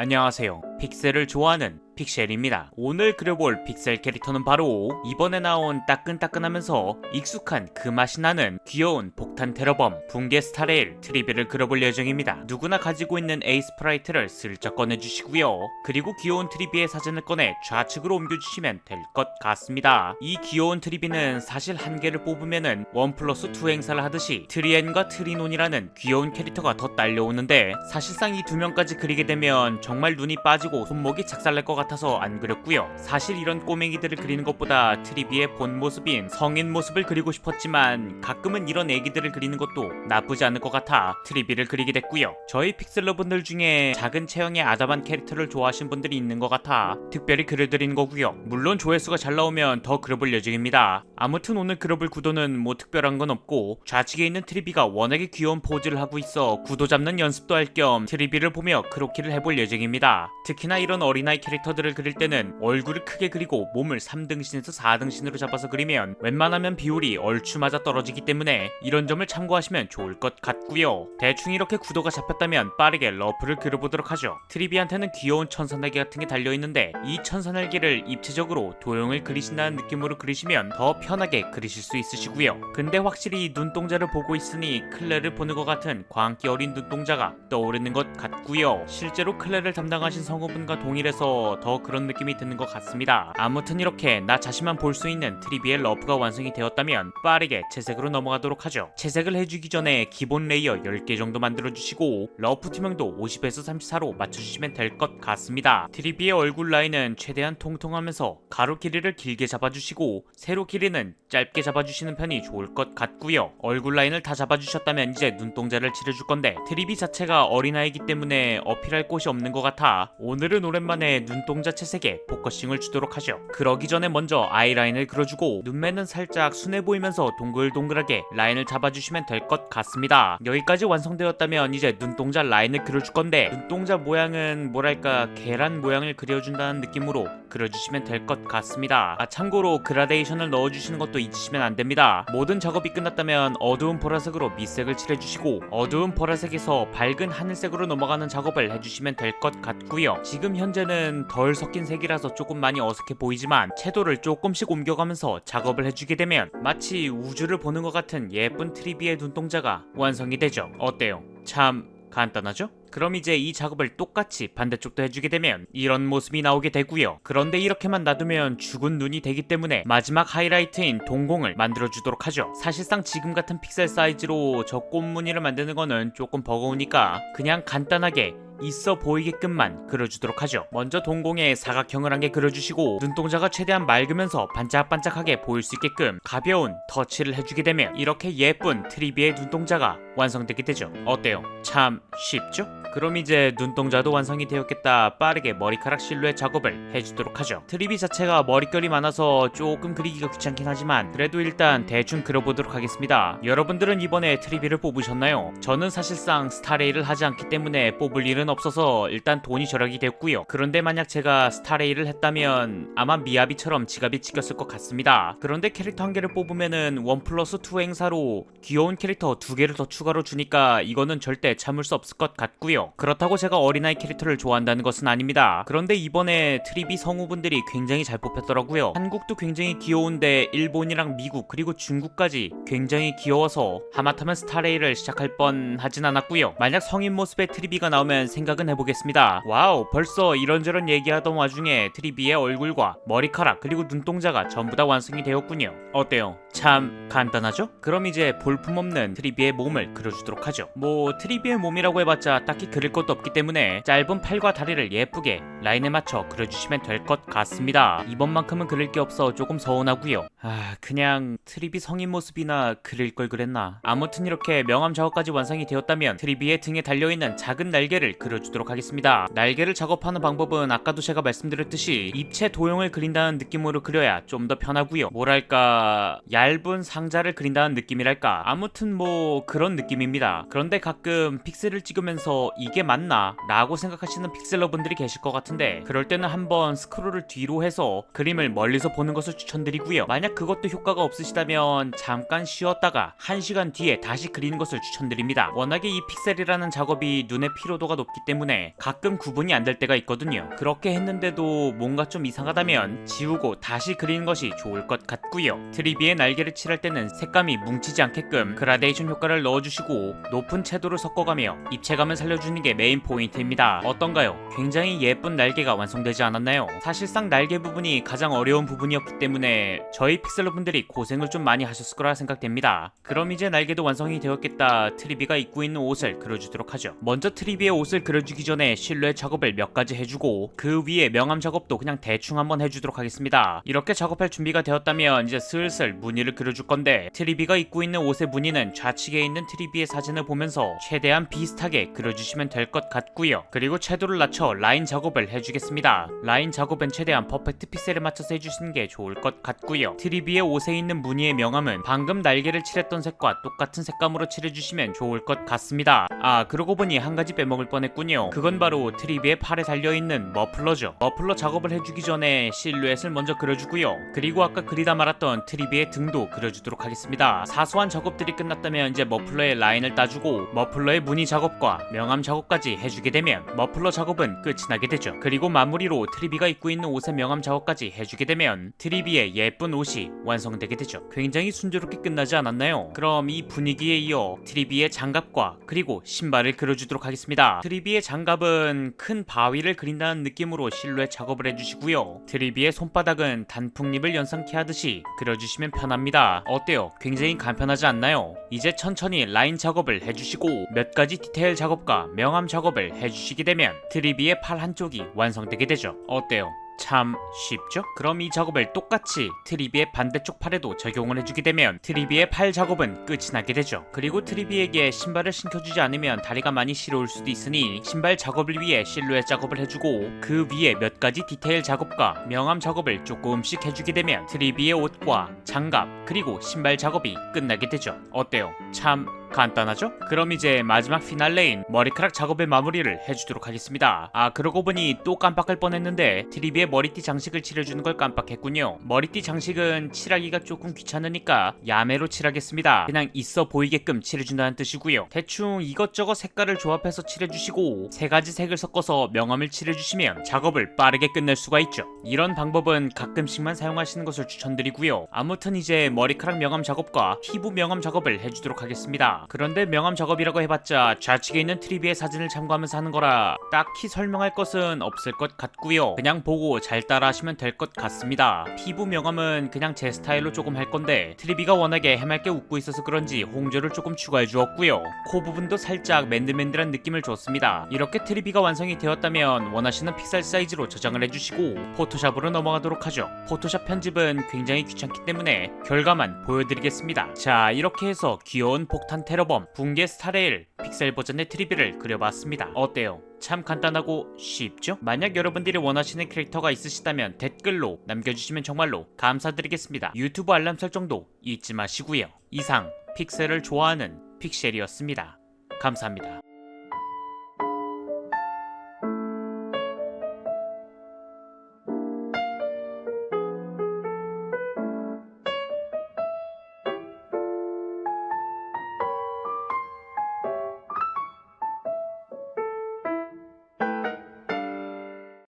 안녕하세요. 픽셀을 좋아하는 픽셀입니다. 오늘 그려볼 픽셀 캐릭터는 바로 이번에 나온 따끈따끈하면서 익숙한 그 맛이 나는 귀여운 폭탄 테러범 붕괴 스타레일 트리비를 그려볼 예정입니다. 누구나 가지고 있는 A 스프라이트를 슬쩍 꺼내주시고요. 그리고 귀여운 트리비의 사진을 꺼내 좌측으로 옮겨주시면 될 것 같습니다. 이 귀여운 트리비는 사실 한 개를 뽑으면은 원 플러스 투 행사를 하듯이 트리엔과 트리논이라는 귀여운 캐릭터가 더 딸려오는데 사실상 이 두 명까지 그리게 되면 정말 눈이 빠지고 손목이 작살날 것 같아 서 안 그렸고요. 사실 이런 꼬맹이들을 그리는 것보다 트리비의 본 모습인 성인 모습을 그리고 싶었지만 가끔은 이런 애기들을 그리는 것도 나쁘지 않을 것 같아 트리비를 그리게 됐고요. 저희 픽셀러분들 중에 작은 체형의 아담한 캐릭터를 좋아하시는 분들이 있는 것 같아 특별히 그려드리는 거고요. 물론 조회수가 잘 나오면 더 그려볼 예정입니다. 아무튼 오늘 그려볼 구도는 뭐 특별한 건 없고 좌측에 있는 트리비가 워낙에 귀여운 포즈를 하고 있어 구도 잡는 연습도 할 겸 트리비를 보며 크로키를 해볼 예정입니다. 특히나 이런 어린아이 캐릭터들 을 그릴 때는 얼굴을 크게 그리고 몸을 3등신에서 4등신으로 잡아서 그리면 웬만하면 비율이 얼추 맞아 떨어지기 때문에 이런 점을 참고하시면 좋을 것 같고요. 대충 이렇게 구도가 잡혔다면 빠르게 러프를 그려보도록 하죠. 트리비한테는 귀여운 천사날개 같은 게 달려있는데 이 천사날개를 입체적으로 도형을 그리신다는 느낌으로 그리시면 더 편하게 그리실 수 있으시고요. 근데 확실히 눈동자를 보고 있으니 클레를 보는 것 같은 광기 어린 눈동자가 떠오르는 것 같고요. 실제로 클레를 담당하신 성우분과 동일해서 더 그런 느낌이 드는 것 같습니다. 아무튼 이렇게 나 자신만 볼 수 있는 트리비의 러프가 완성이 되었다면 빠르게 채색으로 넘어가도록 하죠. 채색을 해주기 전에 기본 레이어 10개 정도 만들어주시고 러프 투명도 50에서 34로 맞춰주시면 될 것 같습니다. 트리비의 얼굴 라인은 최대한 통통하면서 가로 길이를 길게 잡아주시고 세로 길이는 짧게 잡아주시는 편이 좋을 것 같고요. 얼굴 라인을 다 잡아주셨다면 이제 눈동자를 칠해줄 건데 트리비 자체가 어린아이기 때문에 어필할 곳이 없는 것 같아 오늘은 오랜만에 눈 동자 채색에 포커싱을 주도록 하죠. 그러기 전에 먼저 아이라인을 그려주고 눈매는 살짝 순해 보이면서 동글동글하게 라인을 잡아주시면 될 것 같습니다. 여기까지 완성되었다면 이제 눈동자 라인을 그려줄 건데 눈동자 모양은 뭐랄까 계란 모양을 그려준다는 느낌으로 그려주시면 될 것 같습니다. 아 참고로 그라데이션을 넣어주시는 것도 잊으시면 안 됩니다. 모든 작업이 끝났다면 어두운 보라색으로 밑색을 칠해주시고 어두운 보라색에서 밝은 하늘색으로 넘어가는 작업을 해주시면 될 것 같고요. 지금 현재는 덜 섞인 색이라서 조금 많이 어색해 보이지만 채도를 조금씩 옮겨가면서 작업을 해주게 되면 마치 우주를 보는 것 같은 예쁜 트리비의 눈동자가 완성이 되죠. 어때요? 참 간단하죠? 그럼 이제 이 작업을 똑같이 반대쪽도 해주게 되면 이런 모습이 나오게 되고요. 그런데 이렇게만 놔두면 죽은 눈이 되기 때문에 마지막 하이라이트인 동공을 만들어주도록 하죠. 사실상 지금 같은 픽셀 사이즈로 저 꽃무늬를 만드는 거는 조금 버거우니까 그냥 간단하게 있어 보이게끔만 그려주도록 하죠. 먼저 동공에 사각형을 한 개 그려주시고 눈동자가 최대한 맑으면서 반짝반짝하게 보일 수 있게끔 가벼운 터치를 해주게 되면 이렇게 예쁜 트리비의 눈동자가 완성되게 되죠. 어때요? 참 쉽죠? 그럼 이제 눈동자도 완성이 되었겠다 빠르게 머리카락 실루엣 작업을 해주도록 하죠. 트리비 자체가 머릿결이 많아서 조금 그리기가 귀찮긴 하지만 그래도 일단 대충 그려보도록 하겠습니다. 여러분들은 이번에 트리비를 뽑으셨나요? 저는 사실상 스타레이를 하지 않기 때문에 뽑을 일은 없어서 일단 돈이 절약이 됐고요. 그런데 만약 제가 스타레이를 했다면 아마 미야비처럼 지갑이 찢겼을 것 같습니다. 그런데 캐릭터 한 개를 뽑으면은 원 플러스 투 행사로 귀여운 캐릭터 두 개를 더 추가로 주니까 이거는 절대 참을 수 없을 것 같고요. 그렇다고 제가 어린아이 캐릭터를 좋아한다는 것은 아닙니다. 그런데 이번에 트리비 성우분들이 굉장히 잘 뽑혔더라고요. 한국도 굉장히 귀여운데 일본이랑 미국 그리고 중국까지 굉장히 귀여워서 하마터면 스타레이를 시작할 뻔 하진 않았고요. 만약 성인 모습의 트리비가 나오면 생각은 해보겠습니다. 와우 벌써 이런저런 얘기하던 와중에 트리비의 얼굴과 머리카락 그리고 눈동자가 전부 다 완성이 되었군요. 어때요? 참 간단하죠? 그럼 이제 볼품없는 트리비의 몸을 그려주도록 하죠. 뭐 트리비의 몸이라고 해봤자 딱히 그릴 것도 없기 때문에 짧은 팔과 다리를 예쁘게 라인에 맞춰 그려주시면 될 것 같습니다. 이번만큼은 그릴 게 없어 조금 서운하고요. 아 그냥 트리비 성인 모습이나 그릴 걸 그랬나. 아무튼 이렇게 명암 작업까지 완성이 되었다면 트리비의 등에 달려있는 작은 날개를 그 려주도록 하겠습니다. 날개를 작업하는 방법은 아까도 제가 말씀드렸듯이 입체 도형을 그린다는 느낌으로 그려야 좀 더 편하고요. 뭐랄까 얇은 상자를 그린다는 느낌이랄까. 아무튼 뭐 그런 느낌입니다. 그런데 가끔 픽셀을 찍으면서 이게 맞나? 라고 생각하시는 픽셀러분들이 계실 것 같은데 그럴 때는 한번 스크롤을 뒤로 해서 그림을 멀리서 보는 것을 추천드리고요. 만약 그것도 효과가 없으시다면 잠깐 쉬었다가 1시간 뒤에 다시 그리는 것을 추천드립니다. 워낙에 이 픽셀이라는 작업이 눈의 피로도가 높기 없기 때문에 가끔 구분이 안 될 때가 있거든요. 그렇게 했는데도 뭔가 좀 이상하다면 지우고 다시 그리는 것이 좋을 것 같고요. 트리비의 날개를 칠할 때는 색감이 뭉치지 않게끔 그라데이션 효과를 넣어주시고 높은 채도를 섞어가며 입체감을 살려주는 게 메인 포인트입니다. 어떤가요? 굉장히 예쁜 날개가 완성되지 않았나요? 사실상 날개 부분이 가장 어려운 부분이었기 때문에 저희 픽셀러 분들이 고생을 좀 많이 하셨을 거라 생각됩니다. 그럼 이제 날개도 완성이 되었겠다. 트리비가 입고 있는 옷을 그려주도록 하죠. 먼저 트리비의 옷을 그려주기 전에 실루엣 작업을 몇 가지 해주고 그 위에 명암 작업도 그냥 대충 한번 해주도록 하겠습니다. 이렇게 작업할 준비가 되었다면 이제 슬슬 무늬를 그려줄 건데 트리비가 입고 있는 옷의 무늬는 좌측에 있는 트리비의 사진을 보면서 최대한 비슷하게 그려주시면 될 것 같고요. 그리고 채도를 낮춰 라인 작업을 해주겠습니다. 라인 작업은 최대한 퍼펙트 픽셀에 맞춰서 해주시는 게 좋을 것 같고요. 트리비의 옷에 있는 무늬의 명암은 방금 날개를 칠했던 색과 똑같은 색감으로 칠해주시면 좋을 것 같습니다. 아 그러고 보니 한 가지 빼먹을 뻔했 군요. 그건 바로 트리비의 팔에 달려있는 머플러죠. 머플러 작업을 해주기 전에 실루엣을 먼저 그려주고요. 그리고 아까 그리다 말았던 트리비의 등도 그려주도록 하겠습니다. 사소한 작업들이 끝났다면 이제 머플러의 라인을 따주고 머플러의 무늬 작업과 명암 작업까지 해주게 되면 머플러 작업은 끝이 나게 되죠. 그리고 마무리로 트리비가 입고 있는 옷의 명암 작업까지 해주게 되면 트리비의 예쁜 옷이 완성되게 되죠. 굉장히 순조롭게 끝나지 않았나요? 그럼 이 분위기에 이어 트리비의 장갑과 그리고 신발을 그려주도록 하겠습니다. 트리 비의 장갑은 큰 바위를 그린다는 느낌으로 실루엣 작업을 해주시고요. 트리비의 손바닥은 단풍잎을 연상케 하듯이 그려주시면 편합니다. 어때요? 굉장히 간편하지 않나요? 이제 천천히 라인 작업을 해주시고 몇 가지 디테일 작업과 명암 작업을 해주시게 되면 트리비의 팔 한쪽이 완성되게 되죠. 어때요? 참 쉽죠? 그럼 이 작업을 똑같이 트리비의 반대쪽 팔에도 적용을 해주게 되면 트리비의 팔 작업은 끝이 나게 되죠. 그리고 트리비에게 신발을 신겨주지 않으면 다리가 많이 시려울 수도 있으니 신발 작업을 위해 실루엣 작업을 해주고 그 위에 몇 가지 디테일 작업과 명암 작업을 조금씩 해주게 되면 트리비의 옷과 장갑 그리고 신발 작업이 끝나게 되죠. 어때요? 참 간단하죠? 그럼 이제 마지막 피날레인 머리카락 작업의 마무리를 해주도록 하겠습니다. 아 그러고 보니 또 깜빡할 뻔했는데 트리비의 머리띠 장식을 칠해주는 걸 깜빡했군요. 머리띠 장식은 칠하기가 조금 귀찮으니까 야매로 칠하겠습니다. 그냥 있어 보이게끔 칠해준다는 뜻이고요. 대충 이것저것 색깔을 조합해서 칠해주시고 세 가지 색을 섞어서 명암을 칠해주시면 작업을 빠르게 끝낼 수가 있죠. 이런 방법은 가끔씩만 사용하시는 것을 추천드리고요. 아무튼 이제 머리카락 명암 작업과 피부 명암 작업을 해주도록 하겠습니다. 그런데 명암 작업이라고 해봤자 좌측에 있는 트리비의 사진을 참고하면서 하는 거라 딱히 설명할 것은 없을 것 같고요. 그냥 보고 잘 따라하시면 될 것 같습니다. 피부 명암은 그냥 제 스타일로 조금 할 건데 트리비가 워낙에 해맑게 웃고 있어서 그런지 홍조를 조금 추가해 주었고요. 코 부분도 살짝 맨들맨들한 느낌을 줬습니다. 이렇게 트리비가 완성이 되었다면 원하시는 픽셀 사이즈로 저장을 해주시고 포토샵으로 넘어가도록 하죠. 포토샵 편집은 굉장히 귀찮기 때문에 결과만 보여드리겠습니다. 자 이렇게 해서 귀여운 폭탄 테러범 붕괴 스타레일 픽셀 버전의 트리비를 그려봤습니다. 어때요? 참 간단하고 쉽죠? 만약 여러분들이 원하시는 캐릭터가 있으시다면 댓글로 남겨주시면 정말로 감사드리겠습니다. 유튜브 알람 설정도 잊지 마시고요. 이상 픽셀을 좋아하는 픽셀이었습니다. 감사합니다.